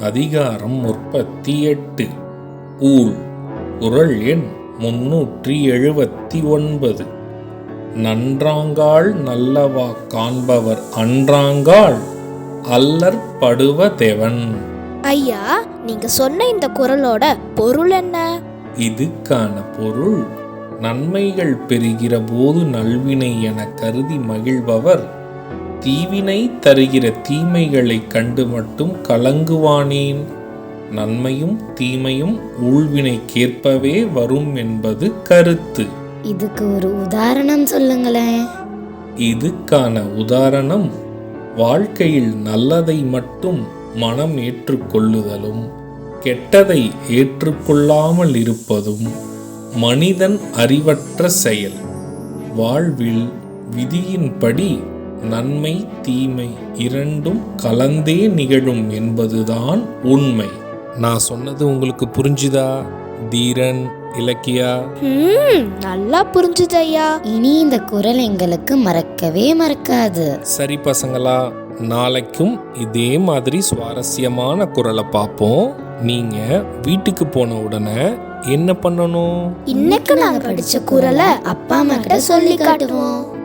அதிகாரம் முப்பத்தி எட்டு ஊழ் குரல் எண் முன்னூற்றி எழுபத்தி ஒன்பது நன்றாங்கால் நல்லவா காண்பவர் அன்றாங்கால் அல்லற் படுவதெவன். ஐயா நீங்க சொன்ன இந்த குரலோட பொருள் என்ன? இதுக்கான பொருள் நன்மைகள் பெறுகிற போது நல்வினை என கருதி மகிழ்பவர் தீவினை தருகிற தீமைகளைக் கண்டு மட்டும் கலங்குவானேன். நன்மையும் தீமையும் ஊழ்வினைக்கேற்பவே வரும் என்பது கருத்து. இதுக்கு ஒரு உதாரணம் சொல்லுங்களேன். இதுக்கான உதாரணம் வாழ்க்கையில் நல்லதை மட்டும் மனம் ஏற்றுக்கொள்ளுதலும் கெட்டதை ஏற்றுக்கொள்ளாமல் இருப்பதும் மனிதன் அறிவற்ற செயல். வாழ்வில் விதியின்படி நன்மை தீமை இரண்டும் கலந்தே நிகழும் என்பதுதான் உண்மை. நான் சொன்னது உங்களுக்கு புரிஞ்சுதா தீரன் இலக்கியா? நல்லா புரிஞ்சுது ஐயா இனி இந்த குரல் எங்களுக்கு மறக்கவே மறக்காது. சரி பசங்களா நாளைக்கும் இதே மாதிரி சுவாரஸ்யமான குரலை பார்ப்போம். நீங்க வீட்டுக்கு போன உடனே என்ன பண்ணணும்? இன்னைக்கு நாங்க படிச்ச குரலை அப்பா அம்மா கிட்ட சொல்லி காட்டுவோம்.